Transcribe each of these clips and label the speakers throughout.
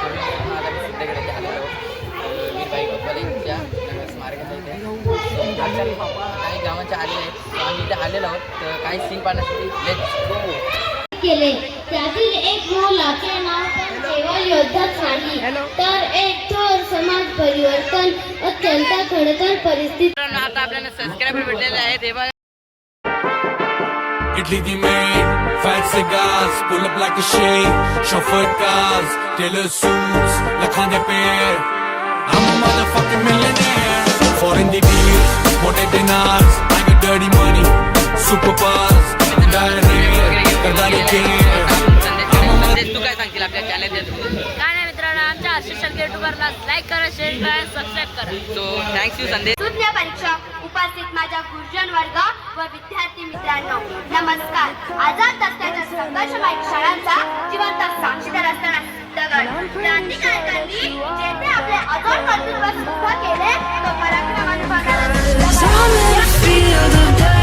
Speaker 1: सिद्धगडाच्या आलेलो अं, वीरबाई कॉलेजच्या स्मारकाच्या इथे काही गावांच्या आले आहेत आम्ही इथे आलेलो आहोत तर काही सीन पाहण्यासाठी लेट्स गो
Speaker 2: केले. त्यातील एक मुलाचे नाव केवळ योद्धाच नाही तर एक थोर समाज परिवर्तन अत्यंत खडतर परिस्थिती
Speaker 1: आता आपल्याला सबस्क्राईबर भेटलेले आहेत. हे बघा
Speaker 3: Italy the maid, fat cigars, pull up like a shade, chauffeur cars, tailor suits, like on the pair. I'm a motherfucking millionaire. Foreign the more than dinars, I got dirty money, super buzz, diarrhea, Kardani care.
Speaker 1: तू काय सांगशील आपल्या channel
Speaker 4: काय नाही मित्रांनो आमच्या आशिष युट्यूबरला like करा share करा सबस्क्राईब करा.
Speaker 1: सो संदेश
Speaker 5: सुज्ञ उपस्थित माझ्या गुरुजन वर्ग व विद्यार्थी मित्रांनो. नमस्कार. आझाद रस्त्याच्या संघर्षमय शाळांचा जिवंत साक्षीदार असताना क्रांतिकारकांनी जेथे आपले अजोड कर्तृत्व सिद्ध केले तो पराक्रमाने
Speaker 6: I'm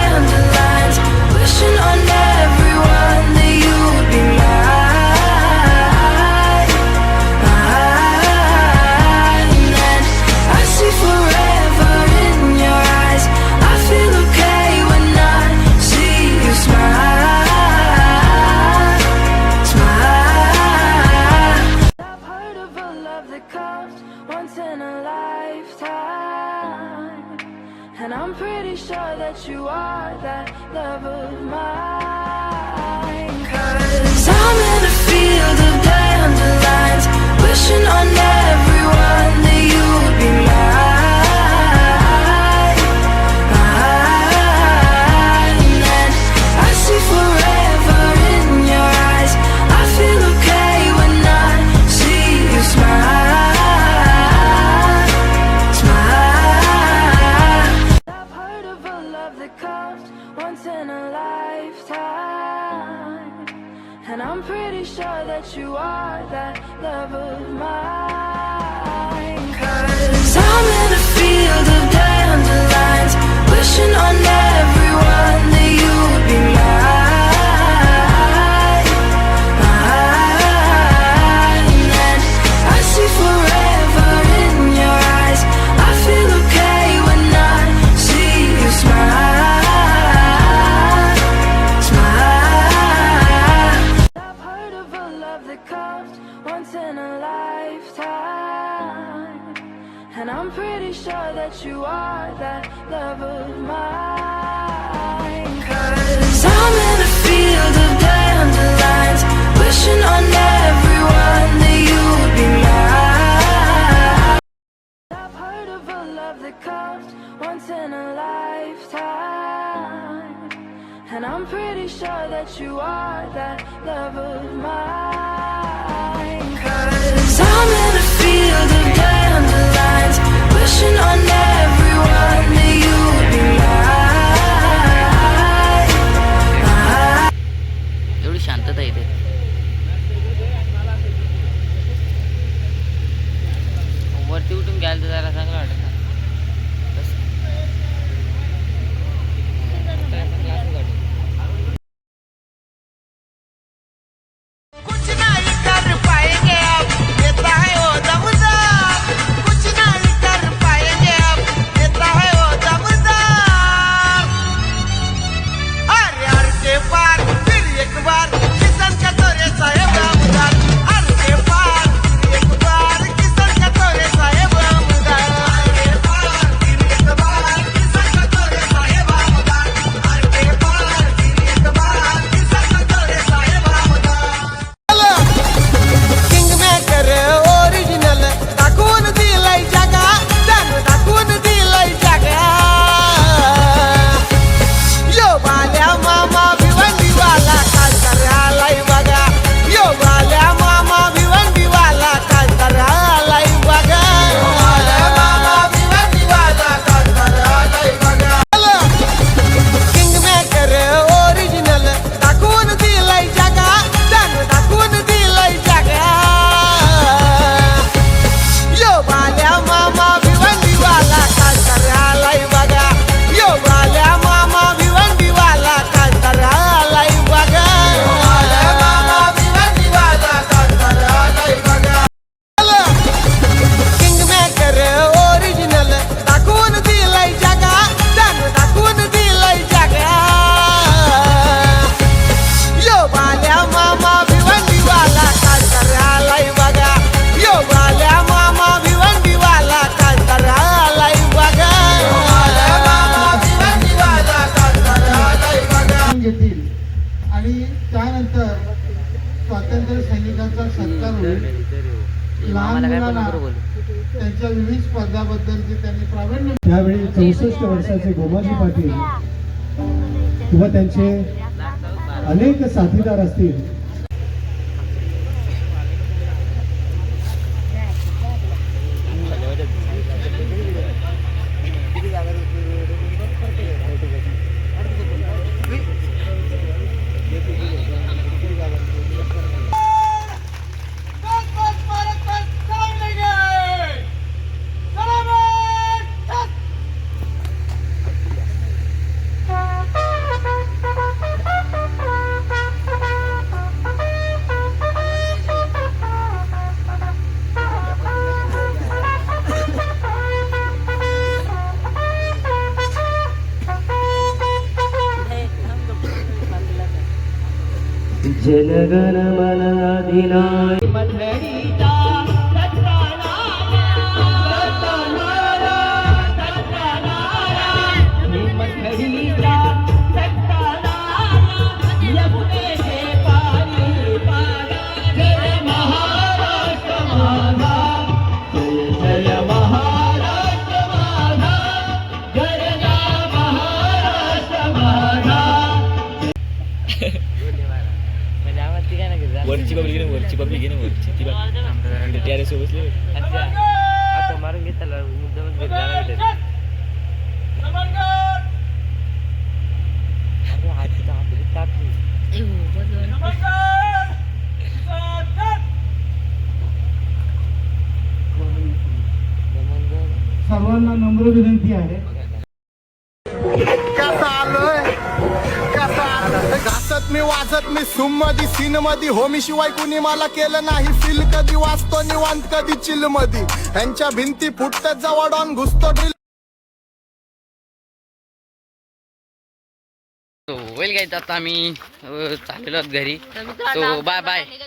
Speaker 6: are that love of mine. Cause I'm in a field of dandelions, wishing on everyone love once in a lifetime. And I'm pretty sure that you are that love of mine. Cause I'm once in a lifetime. And I'm pretty sure that you are that love of mine. Cause I'm in a field of dandelions, wishing on everyone
Speaker 7: त्यांच्या विविध स्पर्धाबद्दलचे त्यांनी प्रावीण्य
Speaker 8: त्यावेळी चौसष्ट वर्षाचे गोमाजी पाटील किंवा त्यांचे अनेक साथीदार असतील. जनगण मन
Speaker 1: बघ. TRS सोबत बसली बघ. आता मारून घेत त्याला मुद्दामच घेत जायला भेटेल. अरे, हात इथं, हात इथं टाक.
Speaker 8: सर्वांना नम्र विनंती आहे
Speaker 7: घासत मी वाजत मी सुम मधी सीन मधी होमी शिवाय कुणी मला केलं नाही. फील कधी वाचतो निवांत कधी चिल मधी ह्यांच्या भिंती फुटतात जवळ ऑन घुसतो ड्रिल
Speaker 1: वेल गायचं आता आम्ही चाललेलो आहोत घरी. bye bye.
Speaker 4: निघत